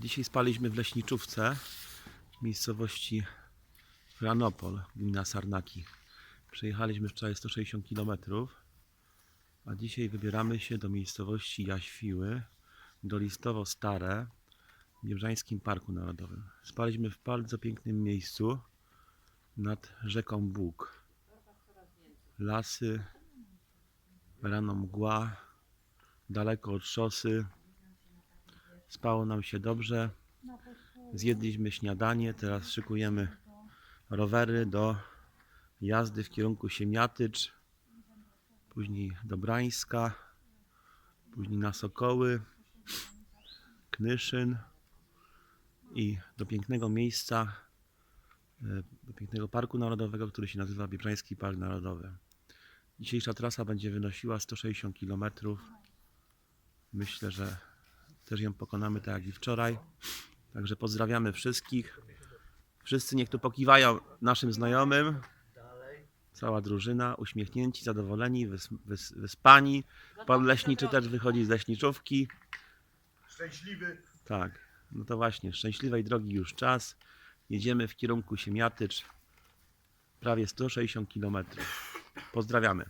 Dzisiaj spaliśmy w Leśniczówce w miejscowości Franopol, gmina Sarnaki. Przejechaliśmy wczoraj 160 km, a dzisiaj wybieramy się do miejscowości Jaświły, do Listowo Stare, w Biebrzańskim Parku Narodowym. Spaliśmy w bardzo pięknym miejscu nad rzeką Bóg. Lasy, rano mgła, daleko od szosy. Spało nam się dobrze. Zjedliśmy śniadanie, teraz szykujemy rowery do jazdy w kierunku Siemiatycz, później do Brańska, później na Sokoły, Knyszyn i do pięknego miejsca, e, do pięknego parku narodowego, który się nazywa Biebrzański Park Narodowy. Dzisiejsza trasa będzie wynosiła 160 km. Myślę, że też ją pokonamy tak jak i wczoraj. Także pozdrawiamy wszystkich. Wszyscy niech tu pokiwają naszym znajomym. Cała drużyna, uśmiechnięci, zadowoleni, wys, wys, wyspani. Pan leśniczy też wychodzi z leśniczówki. Szczęśliwy. Tak, no to właśnie, szczęśliwej drogi już czas. Jedziemy w kierunku Siemiatycz. Prawie 160 km. Pozdrawiamy.